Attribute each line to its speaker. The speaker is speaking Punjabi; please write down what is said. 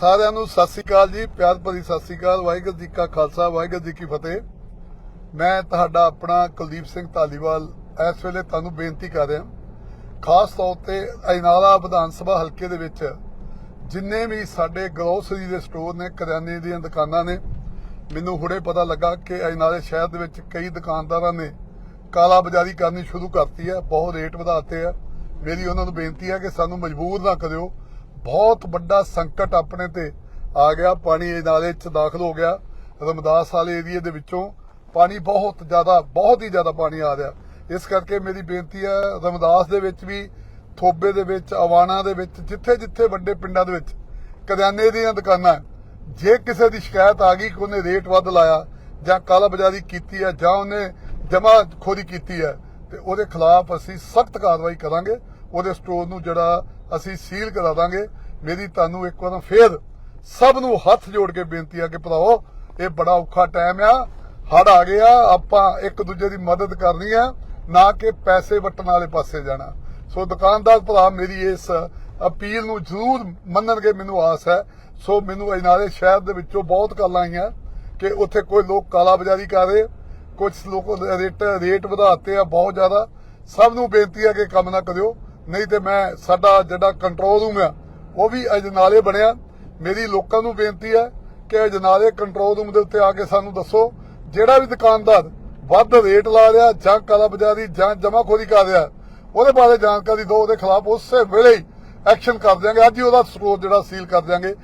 Speaker 1: ਸਾਰਿਆਂ ਨੂੰ ਸਤਿ ਸ੍ਰੀ ਅਕਾਲ ਜੀ, ਪਿਆਰ ਭਰੀ ਸਤਿ ਸ੍ਰੀ ਅਕਾਲ, ਵਾਹਿਗੁਰੂ ਜੀ ਕਾ ਖਾਲਸਾ, ਵਾਹਿਗੁਰੂ ਜੀ ਕੀ ਫਤਿਹ। ਮੈਂ ਤੁਹਾਡਾ ਆਪਣਾ ਕੁਲਦੀਪ ਸਿੰਘ ਧਾਲੀਵਾਲ ਇਸ ਵੇਲੇ ਤੁਹਾਨੂੰ ਬੇਨਤੀ ਕਰ ਰਿਹਾ। ਖਾਸ ਤੌਰ ਤੇ ਅਜਨਾਲਾ ਵਿਧਾਨ ਸਭਾ ਹਲਕੇ ਦੇ ਵਿੱਚ ਜਿੰਨੇ ਵੀ ਸਾਡੇ ਗਰੋਸਰੀ ਦੇ ਸਟੋਰ ਨੇ, ਕਰਿਆਨੇ ਦੀਆਂ ਦੁਕਾਨਾਂ ਨੇ, ਮੈਨੂੰ ਹੁਣੇ ਪਤਾ ਲੱਗਾ ਕਿ ਅਜਨਾਲੇ ਸ਼ਹਿਰ ਦੇ ਵਿੱਚ ਕਈ ਦੁਕਾਨਦਾਰਾਂ ਨੇ ਕਾਲਾ ਬਾਜ਼ਾਰੀ ਕਰਨੀ ਸ਼ੁਰੂ ਕਰਤੀ ਹੈ, ਬਹੁਤ ਰੇਟ ਵਧਾਤੇ ਆ। ਮੇਰੀ ਉਹਨਾਂ ਨੂੰ ਬੇਨਤੀ ਹੈ ਕਿ ਸਾਨੂੰ ਮਜਬੂਰ ਨਾ ਕਰਿਓ ਬਹੁਤ ਵੱਡਾ ਸੰਕਟ ਆਪਣੇ ਤੇ ਆ ਗਿਆ, ਪਾਣੀ ਅਜਨਾਲੇ 'ਚ ਦਾਖਲ ਹੋ ਗਿਆ। ਰਮਦਾਸ ਵਾਲੇ ਏਰੀਏ ਦੇ ਵਿੱਚੋਂ ਪਾਣੀ ਬਹੁਤ ਜ਼ਿਆਦਾ, ਬਹੁਤ ਹੀ ਜ਼ਿਆਦਾ ਪਾਣੀ ਆ ਰਿਹਾ। ਇਸ ਕਰਕੇ ਮੇਰੀ ਬੇਨਤੀ ਹੈ, ਰਮਦਾਸ ਦੇ ਵਿੱਚ ਵੀ, ਥੋਬੇ ਦੇ ਵਿੱਚ ਆਵਾਣਾ ਦੇ ਵਿੱਚ ਜਿੱਥੇ ਜਿੱਥੇ ਵੱਡੇ ਪਿੰਡਾਂ ਦੇ ਵਿੱਚ ਕਰਿਆਨੇ ਦੀਆਂ ਦੁਕਾਨਾਂ ਜੇ ਕਿਸੇ ਦੀ ਸ਼ਿਕਾਇਤ ਆ ਗਈ ਕਿ ਉਹਨੇ ਰੇਟ ਵੱਧ ਲਾਇਆ ਜਾਂ ਕਾਲਾ ਬਾਜ਼ਾਰੀ ਕੀਤੀ ਹੈ ਜਾਂ ਉਹਨੇ ਜਮਾ ਖੋਰੀ ਕੀਤੀ ਹੈ, ਤੇ ਉਹਦੇ ਖਿਲਾਫ ਅਸੀਂ ਸਖਤ ਕਾਰਵਾਈ ਕਰਾਂਗੇ। ਉਹਦੇ ਸਟੋਰ ਨੂੰ ਜਿਹੜਾ ਅਸੀਂ ਸੀਲ ਕਰਾ ਦਾਂਗੇ। ਮੇਰੀ ਤੁਹਾਨੂੰ ਇੱਕ ਵਾਰ ਫੇਰ ਸਭ ਨੂੰ ਹੱਥ ਜੋੜ ਕੇ ਬੇਨਤੀ ਆ ਕਿ ਭਰਾਓ ਇਹ ਬੜਾ ਔਖਾ ਟਾਈਮ ਆ। ਹੜ ਆ ਗਿਆ ਆਪਾਂ ਇੱਕ ਦੂਜੇ ਦੀ ਮਦਦ ਕਰਨੀ ਆ, ਨਾ ਕਿ ਪੈਸੇ ਵਟਣ ਵਾਲੇ ਪਾਸੇ ਜਾਣਾ। ਸੋ ਦੁਕਾਨਦਾਰ ਭਰਾ, ਮੇਰੀ ਇਸ ਅਪੀਲ ਨੂੰ ਜ਼ਰੂਰ ਮੰਨਣਗੇ, ਮੈਨੂੰ ਆਸ ਹੈ। ਸੋ ਮੈਨੂੰ ਇਨਾਰੇ ਸ਼ਹਿਰ ਦੇ ਵਿੱਚੋਂ ਬਹੁਤ ਕਾਲਾਂ ਆਈਆਂ ਕਿ ਉੱਥੇ ਕੋਈ ਲੋਕ ਕਾਲਾ ਬਾਜ਼ਾਰੀ ਕਰ ਰਹੇ ਕੁਝ ਲੋਕ ਰੇਟ ਰੇਟ ਵਧਾਤੇ ਆ ਬਹੁਤ ਜ਼ਿਆਦਾ। ਸਭ ਨੂੰ ਬੇਨਤੀ ਹੈ ਕਿ ਕੰਮ ਨਾ ਕਰਿਓ। ਨਹੀਂ ਤੇ ਮੈਂ ਸਾਡਾ ਜਿਹੜਾ ਕੰਟਰੋਲ ਰੂਮ ਆ, ਉਹ ਵੀ ਅਜਨਾਲੇ ਬਣਿਆ। ਮੇਰੀ ਲੋਕਾਂ ਨੂੰ ਬੇਨਤੀ ਹੈ ਕਿ ਅਜਨਾਲੇ ਕੰਟਰੋਲ ਰੂਮ ਦੇ ਉੱਤੇ ਆ ਕੇ ਸਾਨੂੰ ਦੱਸੋ, ਜਿਹੜਾ ਵੀ ਦੁਕਾਨਦਾਰ ਵੱਧ ਰੇਟ ਲਾ ਰਿਹਾ ਜਾਂ ਕਾਲਾ ਬਾਜ਼ਾਰੀ ਜਾਂ ਜਮਾਖੋਰੀ ਕਰ ਰਿਹਾ, ਉਹਦੇ ਬਾਰੇ ਜਾਣਕਾਰੀ ਦਿਓ, ਉਹਦੇ ਖਿਲਾਫ ਉਸੇ ਵੇਲੇ ਐਕਸ਼ਨ ਕਰ ਦਿਆਂਗੇ। ਅੱਜ ਹੀ ਉਹਦਾ ਸਟੋਰ ਜਿਹੜਾ ਸੀਲ ਕਰ ਦਿਆਂਗੇ।